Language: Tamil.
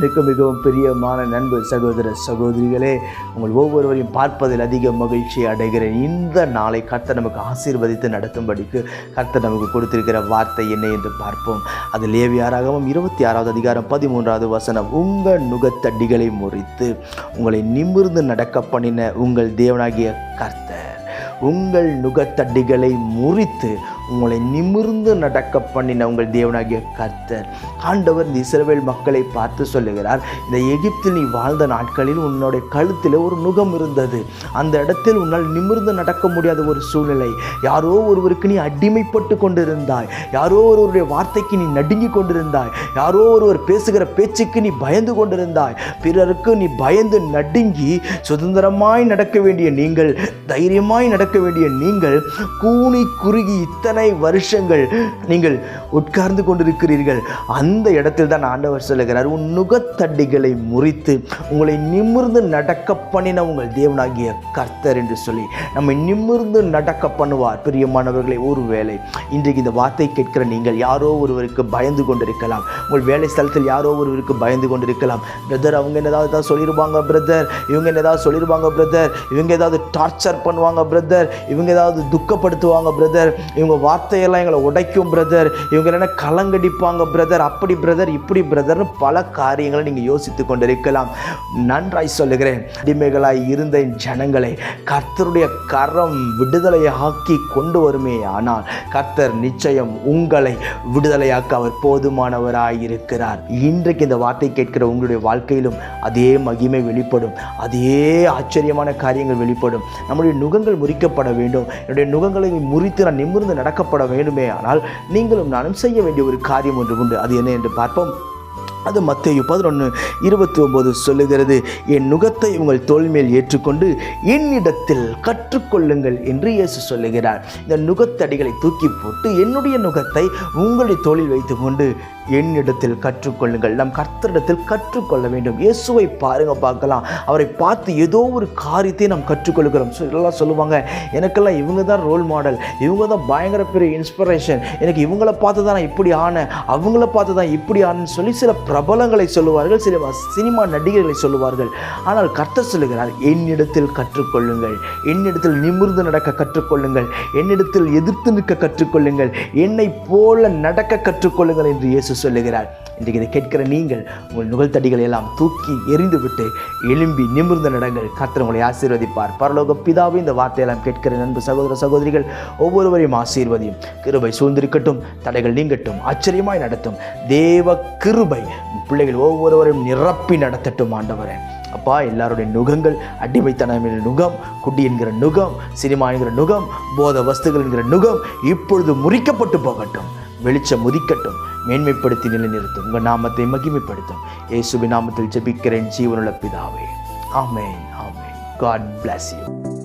எனக்கு மிகவும் பிரியமான நண்பு சகோதர சகோதரிகளே உங்கள் ஒவ்வொருவரையும் பார்ப்பதில் அதிக மகிழ்ச்சி அடைகிறேன். இந்த நாளை கர்த்தர் நமக்கு ஆசீர்வதித்து நடத்தும்படிக்கு கர்த்தர் நமக்கு கொடுத்திருக்கிற வார்த்தை என்ன என்று பார்ப்போம். அது லேவியாராகவும் இருபத்தி ஆறாவது அதிகாரம் பதிமூன்றாவது வசனம் உங்கள் நுகத்தடிகளை முறித்து உங்களை நிமிர்ந்து நடக்க பண்ணின உங்கள் தேவனாகிய கர்த்தர் உங்கள் நுகத்தடிகளை முறித்து உங்களை நிமிர்ந்து நடக்க பண்ணின உங்கள் தேவனாகிய கர்த்தர். ஆண்டவர் இந்த இஸ்ரவேல் மக்களை பார்த்து சொல்லுகிறார் இந்த எகிப்தில் நீ வாழ்ந்த நாட்களில் உன்னுடைய கழுத்தில் ஒரு நுகம் இருந்தது. அந்த இடத்தில் உன்னால் நிமிர்ந்து நடக்க முடியாத ஒரு சூழ்நிலை. யாரோ ஒருவருக்கு நீ அடிமைப்பட்டு கொண்டிருந்தாய். யாரோ ஒருவருடைய வார்த்தைக்கு நீ நடுங்கி கொண்டிருந்தாய். யாரோ ஒருவர் பேசுகிற பேச்சுக்கு நீ பயந்து கொண்டிருந்தாய். பிறருக்கு நீ பயந்து நடுங்கி சுதந்திரமாய் நடக்க வேண்டிய நீங்கள் தைரியமாய் நடக்க வேண்டிய நீங்கள் கூனி குறுகி இத்தனை வருஷங்கள் நீங்கள் உட்கார்ந்து கொண்டிருக்கிறீர்கள்? அந்த இடத்தில் தான் ஆண்டவர் சொல்லுகிறார் உன் நுகத்தடிகளை முறித்து உங்களை நிமிர்ந்து நடக்க பண்ணின உங்கள் தேவனாகிய கர்த்தர் என்று சொல்லி நம்மை நிமிர்ந்து நடக்க பண்ணுவார். பிரியமானவர்களை ஒரு வேலை இன்றைக்கு இந்த வார்த்தை கேட்கிற நீங்கள் யாரோ ஒருவருக்கு பயந்து கொண்டிருக்கலாம். உங்கள் வேலை ஸ்தலத்தில் யாரோ ஒருவருக்கு பயந்து கொண்டிருக்கலாம். பிரதர் அவங்க என்ன ஏதாவது ஏதாவது சொல்லிடுவாங்க பிரதர் இவங்க என்ன ஏதாவது சொல்லிடுவாங்க பிரதர் இவங்க ஏதாவது டார்ச்சர் பண்ணுவாங்க பிரதர் இவங்க ஏதாவது துக்கப்படுத்துவாங்க பிரதர் இவங்க வார்த்தையெல்லாம் எங்களை உடைக்கும் பிரதர் இவங்க என்ன கலங்கடிப்பாங்க பிரதர் அப்படி பிரதர் இப்படி பிரதர்னு பல காரியங்களை நீங்கள் யோசித்து கொண்டிருக்கலாம். நன்றாய் சொல்லுகிறேன். அடிமைகளாய் இருந்த என் ஜனங்களை கர்த்தருடைய கரம் விடுதலையாக்கி கொண்டு வருமே ஆனால் கர்த்தர் நிச்சயம் உங்களை விடுதலையாக்க அவர் போதுமானவராய் இருக்கிறார் இன்றைக்கு இந்த வார்த்தை கேட்கிற உங்களுடைய வாழ்க்கையிலும் அதே மகிமை வெளிப்படும். அதே ஆச்சரியமான காரியங்கள் வெளிப்படும். நம்முடைய நுகங்கள் முறிக்கப்பட வேண்டும். என்னுடைய நுகங்களை முறித்து நான் நிமிர்ந்து நடக்கப்பட வேண்டுமே ஆனால் நீங்களும் நானும் செய்ய வேண்டிய ஒரு காரியம் ஒன்று உண்டு. அது என்ன என்று பார்ப்போம். அது மத்தேயு பதினொன்று இருபத்தி ஒம்பது சொல்லுகிறது என் நுகத்தை உங்கள் தோல் மேல் ஏற்றுக்கொண்டு என்னிடத்தில் கற்றுக்கொள்ளுங்கள் என்று இயேசு சொல்லுகிறார். இந்த நுகத்தடிகளை தூக்கி போட்டு என்னுடைய நுகத்தை உங்களுடைய தோளில் வைத்துக்கொண்டு என்னிடத்தில் கற்றுக்கொள்ளுங்கள். நம் கர்த்தரிடத்தில் கற்றுக்கொள்ள வேண்டும். இயேசுவை பாருங்க பார்க்கலாம். அவரை பார்த்து ஏதோ ஒரு காரியத்தை நாம் கற்றுக்கொள்கிறோம். எல்லாம் சொல்லுவாங்க எனக்கெல்லாம் இவங்க தான் ரோல் மாடல் இவங்க தான் பயங்கர பெரிய இன்ஸ்பிரேஷன் எனக்கு இவங்கள பார்த்து தான் நான் இப்படி ஆனேன். அவங்கள பார்த்து தான் இப்படி ஆனேன்னு சொல்லி சில பிரபலங்களை சொல்லுவார்கள். சில சினிமா நடிகர்களை சொல்லுவார்கள். ஆனால் கர்த்தர் சொல்லுகிறார் என்னிடத்தில் கற்றுக்கொள்ளுங்கள். என்னிடத்தில் நிமிர்ந்து நடக்க கற்றுக்கொள்ளுங்கள். என்னிடத்தில் எதிர்த்து நிற்க கற்றுக்கொள்ளுங்கள். என்னை போல நடக்க கற்றுக்கொள்ளுங்கள் என்று இயேசு சொல்லுகிறார். இன்றைக்கு இதை கேட்கிற நீங்கள் உங்கள் நுகழ்த்தடிகளை எல்லாம் தூக்கி எறிந்துவிட்டு எழும்பி நிமிர்ந்த நடங்கள் கத்திர உங்களை ஆசீர்வதிப்பார். பரலோக பிதாவை இந்த வார்த்தையெல்லாம் கேட்கிற நண்பு சகோதர சகோதரிகள் ஒவ்வொருவரையும் ஆசீர்வதியும். கிருபை சூழ்ந்திருக்கட்டும் தடைகள் நீங்கட்டும் ஆச்சரியமாய் நடத்தும். தேவ கிருபை பிள்ளைகள் ஒவ்வொருவரையும் நிரப்பி நடத்தட்டும் ஆண்டவரே. அப்பா எல்லாருடைய நுகங்கள் அடிமைத்தனம் என்கிற நுகம் குடி என்கிற நுகம் சினிமா என்கிற நுகம் போத வஸ்துகள் என்கிற நுகம் இப்பொழுது முறிக்கப்பட்டு போகட்டும். வெளிச்சம் முதிக்கட்டும். மேன்மைப்படுத்தி நிலைநிறுத்தும். உங்கள் நாமத்தை மகிமைப்படுத்தும். இயேசுவின் நாமத்தில் ஜெபிக்கிறேன் ஜீவனுள்ள பிதாவே. ஆமேன் ஆமேன். God bless you